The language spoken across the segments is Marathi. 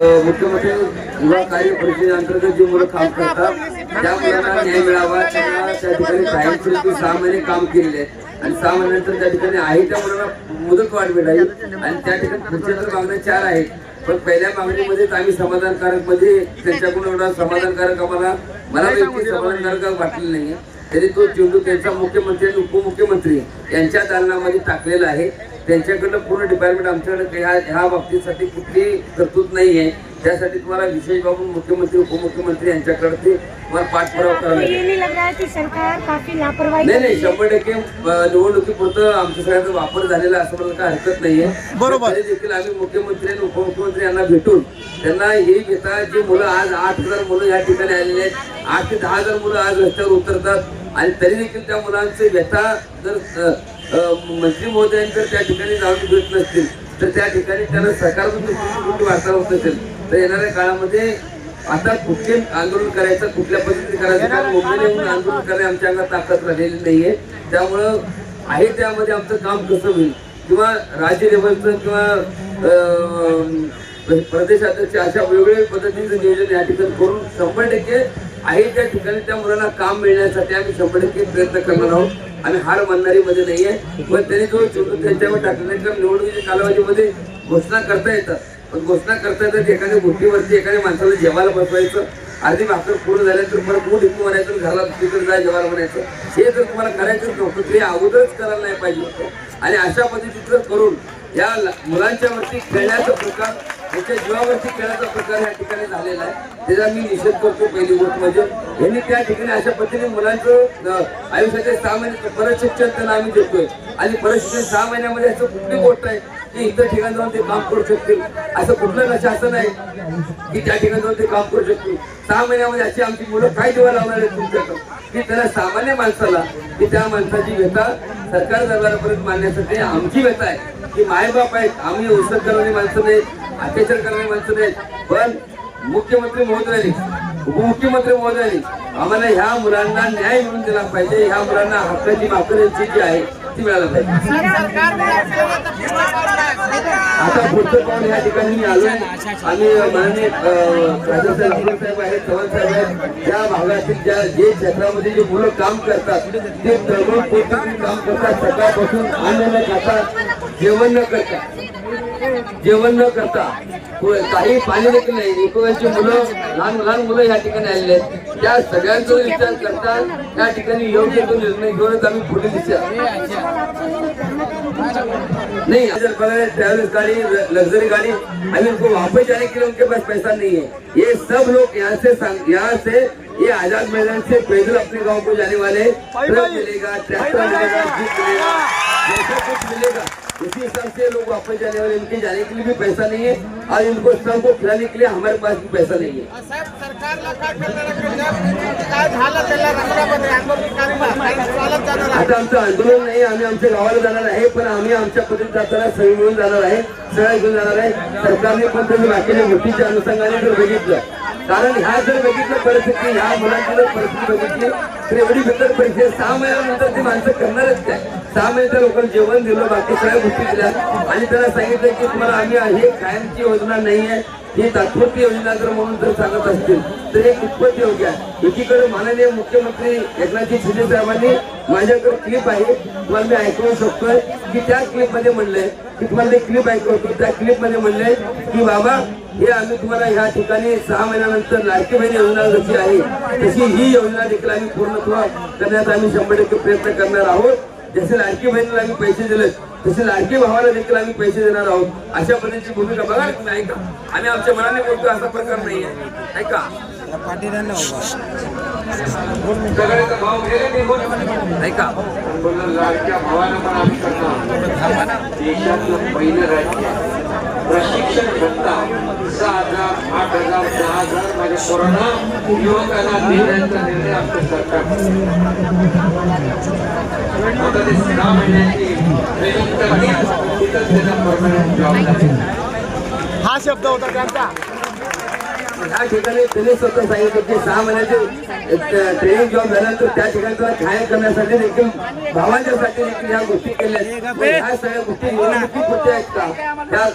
मुख्यमंत्री युवा कार्य परिषदेअंतर्गत जी मुलं काम करतात त्या मुलांना न्याय मिळावा. त्यांना त्या ठिकाणी कायमस्वरूपी सहा महिने काम केलेले आणि सहा महिन्यानंतर त्या ठिकाणी आहे त्या मुलांना मुदत वाढ मिळाली आणि त्या ठिकाणी पुढच्या तर मागण्या चार आहेत. पण पहिल्या मागणीमध्येच आम्ही समाधानकारकमध्ये त्यांच्याकडून एवढा समाधानकारक आम्हाला मला व्यक्ती समाधानकारक वाटलेलं नाही तरी तो चेंडू त्यांचा मुख्यमंत्री आणि उपमुख्यमंत्री यांच्या दालनामध्ये टाकलेला आहे. त्यांच्याकडनं पूर्ण डिपार्टमेंट आमच्याकडे ह्या ह्या बाबतीसाठी कुठलीही तरतूद नाही आहे. त्यासाठी तुम्हाला विशेष बाबून मुख्यमंत्री उपमुख्यमंत्री यांच्याकडे ते तुम्हाला पाठपुरावा करावा तो लागेल. ये नहीं लग रहा है कि सरकार काफी लापरवाही नाही? शंभर टक्के निवडणुकीपुरतं आमच्या सगळ्यांचा वापर झालेला असं मला काय हरकत नाहीये. बरोबर. देखील आम्ही मुख्यमंत्री आणि उपमुख्यमंत्री यांना भेटून त्यांना हे घेता जी मुलं आज आठ हजार मुलं या ठिकाणी आलेली आहेत. आठ ते दहा हजार मुलं आज रस्त्यावर उतरतात. आणि तरी देखील त्या मुलांचे व्यथा जर मंत्री महोदयांनी जर त्या ठिकाणी जाऊन भेट नसतील. तर त्या ठिकाणी त्यांना कुठली वार्ता होत असेल. तर येणाऱ्या काळामध्ये आता कुठले आंदोलन करायचं कुठल्या पद्धतीने करायचं मुंबईला येऊन आंदोलन करायला आमच्या अंगात ताकद राहिलेली नाहीये. त्यामुळं आहे त्यामध्ये आमचं काम कसं होईल? किंवा राज्य लेवलचं किंवा अं, प्रदेशाध्यक्ष अशा वेगवेगळ्या पद्धतीचं नियोजन या ठिकाणी करून शंभर टक्के आहे त्या ठिकाणी त्या मुलांना काम मिळण्यासाठी आम्ही शंभर टक्के प्रयत्न करणार आहोत. आणि हार मानणारी मध्ये आहे. पण त्यांनी जो चुटून त्यांच्यावर टाकला निवडणुकीच्या कालावधीमध्ये घोषणा करता येतात पण घोषणा करता येतात एखाद्या गोष्टीवरती एखाद्या माणसाला जेवायला बसवायचं. अर्धी भाकर पूर्ण झाल्यानंतर परत मूड इतकं म्हणायचं घराला दुसरीकडे जाय जेवायला म्हणायचं. हे जर तुम्हाला करायचं नव्हतं ते अगोदरच करायला नाही पाहिजे होतं. आणि अशा पद्धतीचं करून या मुलांच्यावरती मुलांच्या वरती खेळण्याचा प्रकार याच्या जीवावरती खेळाचा प्रकार या ठिकाणी झालेला आहे. त्याचा मी निषेध करतो पहिली गोष्ट म्हणजे यांनी त्या ठिकाणी अशा पद्धतीने मुलांचं आयुष्याचे सहा महिने परत शिक्षण त्यांना आम्ही देतोय. आणि परत शिक्षण सहा महिन्यामध्ये असं कुठली गोष्ट आहे की इतर ठिकाणी जाऊन ते काम करू शकतील? असं कुठलं शासन आहे की त्या ठिकाणी जाऊन ते काम करू शकतील? सहा महिन्यामध्ये अशी आमची मुलं काय दिवा लावणार आहेत तुमच्याकडं? की त्याला सामान्य माणसाला की त्या माणसाची व्यथा सरकार दरबारापर्यंत मांडण्यासाठी आमची व्यथा आहे. की मायबाप आहेत आम्ही औषध करणारी माणसं नाहीत अत्याचार करणारी माणसं नाहीत. पण मुख्यमंत्री महोदयांनी उपमुख्यमंत्री महोदयांनी आम्हाला ह्या मुलांना न्याय मिळून दिला पाहिजे. ह्या मुलांना हक्काची भाकर जी आहे ती मिळायला पाहिजे. आता पुढचं पाहून या ठिकाणी मी आलो आणि माननीय राजा साहेब जिल्हा साहेब आहेत चव्हाण साहेब आहेत. ज्या भागातील ज्या जे क्षेत्रामध्ये जे मुलं काम करतात ते तळमळ पोटी काम करतात. सकाळपासून अन्न न खाता जेवण न करतात. जेवण न करता. काही पाणी लहान लहान विचार करता त्या योग्य तो निर्णय नहीं गाड़ी लग्जरी गाड़ी अभी उनको वापस जाने के लिए उनके पास, पैसा नहीं है ये सब लोग यहाँ से यहाँ से ये आज़ाद मैदान से पैदल अपने गाँव को जाने वाले ट्रक मिलेगा, ट्रैक्टर मिलेगा, जीप मिलेगा. जैसा कुछ मिलेगा उसी हिसाब से लोग वापस जाने वाले इनके जाने के लिए भी पैसा नहीं है और इनको सबको खिलाने के लिए हमारे पास भी पैसा नहीं है आता आमचं आंदोलन नाही आम्ही आमच्या गावाला जाणार आहे पण आम्ही आमच्या पद्धतीत जाताना सगळी मिळून जाणार आहे सगळ्या घेऊन जाणार आहे. सरकारने पण त्यांनी बाकीच्या गोष्टीच्या अनुषंगाने जर बघितलं कारण ह्या जर बघितलं परिस्थिती ह्या मुलांची जर परिस्थिती बघितली तर एवढी बिकट परिस्थिती सहा महिन्यानंतर ती माणसं करणारच काय? सहा महिन्याच्या लोकांना जेवण दिलं बाकी सगळ्या गोष्टी दिल्या. आणि त्यांना सांगितलं की तुम्हाला आम्ही हे कायमची योजना नाही आहे. ही तात्पुरती योजना जर म्हणून जर सांगत असतील तर हे कितपत योग्य आहे. एकीकडे माननीय मुख्यमंत्री एकनाथजी शिंदे साहेबांनी माझ्याकडे क्लिप आहे. तुम्हाला मी ऐकवू शकतोय की त्या क्लिपमध्ये म्हणलंय की तुम्हाला ते क्लिप ऐकवतो. त्या क्लिपमध्ये म्हणलंय की बाबा हे आम्ही तुम्हाला ह्या ठिकाणी सहा महिन्यानंतर लाडकी बहीण योजना जशी आहे तशी ही योजना देखील आम्ही पूर्णत्व करण्याचा आम्ही शंभर टक्के प्रयत्न करणार आहोत. जसे लाडकी बहिणीला आम्ही पैसे दिले तसे लाडकी भावाला देखील आम्ही पैसे देणार आहोत. अशा पद्धतीची भूमिका बघा ना तुम्ही ऐका. आम्ही आमच्या मनाने बोलतो असा प्रकार ऐका. भाव गेले निघून ऐका. लाडक्या भावानं पण आम्ही करणार. देशातलं पहिलं राज्य आहे. प्रशिक्षण भत्ता. सहा हजार आठ हजार दहा हजार माझ्या कोरोना युवकांना देण्याचा निर्णय आमचं सरकार आता ते सहा महिन्याची ट्रेनिंग करतील तिथं त्यांना परमनंट जॉब हा शब्द होता त्यांचा. ह्या ठिकाणी त्यांनी स्वतः सांगितलं की सहा महिन्याचे ट्रेनिंग जॉब झाल्यानंतर त्या ठिकाणी खाया करण्यासाठी देखील भावांच्यासाठी देखील ह्या गोष्टी केल्या. पण ह्या सगळ्या गोष्टी निवडणुकीपुरत्या आहेत का? त्या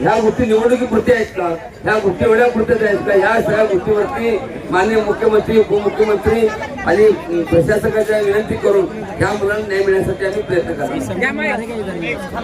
ह्या गोष्टी निवडणुकीपुरती आहेत का? ह्या गोष्टी एवढ्या पुरत्याच आहेत का? ह्या सगळ्या गोष्टीवरती माननीय मुख्यमंत्री उपमुख्यमंत्री आणि प्रशासकाच्या विनंती करून ह्या मुलांना न्याय मिळण्यासाठी आम्ही प्रयत्न करणार